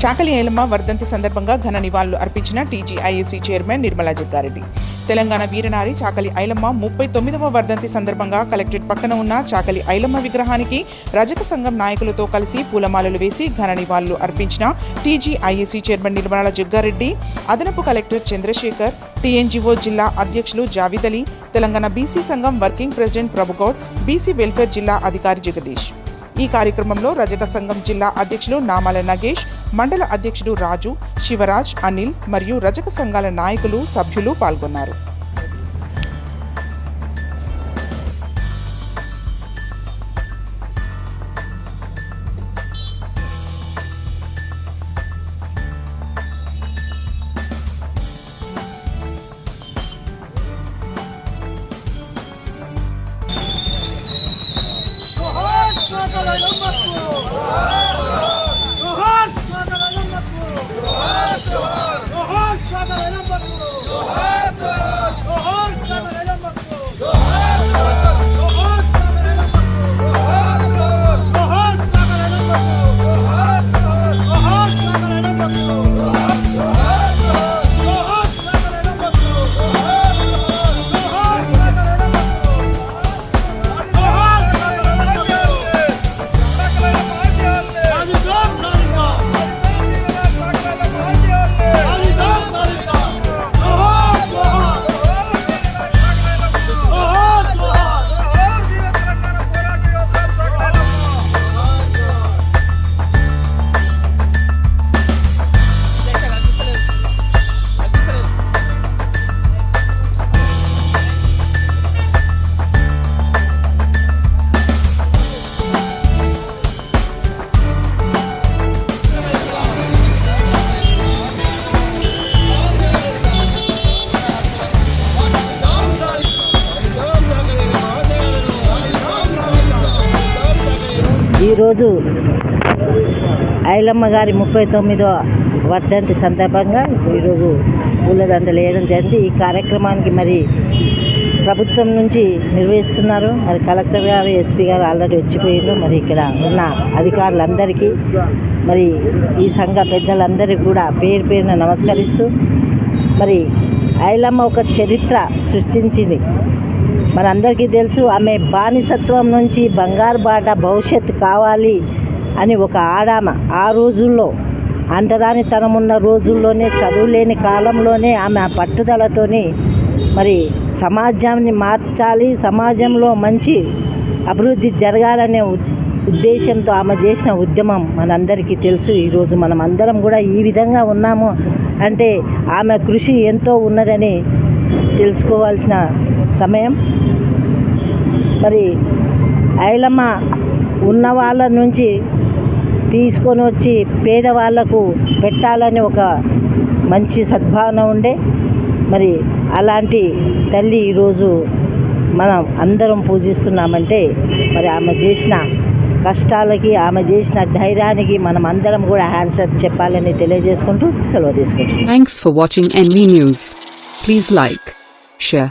చాకలి ఏలమ్మ వర్ధంతి సందర్భంగా ఘన నివాళులు అర్పించిన టీజీఐఏసీ చైర్మన్ నిర్మలా జగ్గారెడ్డి. తెలంగాణ వీరనారి చాకలి ఐలమ్మ ముప్పై తొమ్మిదవ వర్ధంతి సందర్భంగా కలెక్టరేట్ పక్కన ఉన్న చాకలి ఐలమ్మ విగ్రహానికి రజక సంఘం నాయకులతో కలిసి పూలమాలలు వేసి ఘన నివాళులు అర్పించిన టీజీఐఏసీ చైర్మన్ నిర్మలా జగ్గారెడ్డి అదనపు కలెక్టర్ చంద్రశేఖర్ టీఎన్జీఓ జిల్లా అధ్యక్షులు జావిద్ అలీ తెలంగాణ బీసీ సంఘం working president Prabhugoud BC welfare జిల్లా అధికారి జగదీష్. ఈ కార్యక్రమంలో రజక సంఘం జిల్లా అధ్యక్షులు నామాల నగేష్ మండల అధ్యక్షుడు రాజు శివరాజ్ అనిల్ మరియు రజక సంఘాల నాయకులు సభ్యులు పాల్గొన్నారు. não passou! ఈరోజు ఐలమ్మ గారి ముప్పై తొమ్మిదో వర్ధంతి సందర్భంగా ఈరోజు పూలదండలు వేయడం జరిగింది. ఈ కార్యక్రమానికి మరి ప్రభుత్వం నుంచి నిర్వహిస్తున్నారు. మరి కలెక్టర్ గారు ఎస్పీ గారు ఆల్రెడీ వచ్చిపోయారు మరి ఇక్కడ ఉన్న అధికారులందరికీ మరి ఈ సంఘ పెద్దలందరికీ కూడా పేరు పేరున నమస్కరిస్తూ మరి ఐలమ్మ ఒక చరిత్ర సృష్టించింది. మనందరికీ తెలుసు ఆమె బానిసత్వం నుంచి బంగారు బాట భవిష్యత్తు కావాలి అని ఒక ఆడామ. ఆ రోజుల్లో అంటరానితనం ఉన్న రోజుల్లోనే చదువులేని కాలంలోనే ఆమె ఆ పట్టుదలతోని మరి సమాజాన్ని మార్చాలి సమాజంలో మంచి అభివృద్ధి జరగాలనే ఉద్దేశంతో ఆమె చేసిన ఉద్యమం మనందరికీ తెలుసు. ఈరోజు మనం అందరం కూడా ఈ విధంగా ఉన్నాము అంటే ఆమె కృషి ఎంతో ఉన్నదని తెలుసుకోవాల్సిన సమయం. మరి ఐలమ్మ ఉన్న వాళ్ళ నుంచి తీసుకొని వచ్చి పేదవాళ్ళకు పెట్టాలని ఒక మంచి సద్భావన ఉండే. మరి అలాంటి తల్లి ఈరోజు మనం అందరం పూజిస్తున్నామంటే మరి ఆమె చేసిన కష్టాలకి ఆమె చేసిన ధైర్యానికి మనం అందరం కూడా హ్యాండ్సప్ చెప్పాలని తెలియజేసుకుంటూ సెలవు తీసుకుంటున్నాం. Thanks for watching NV news please like share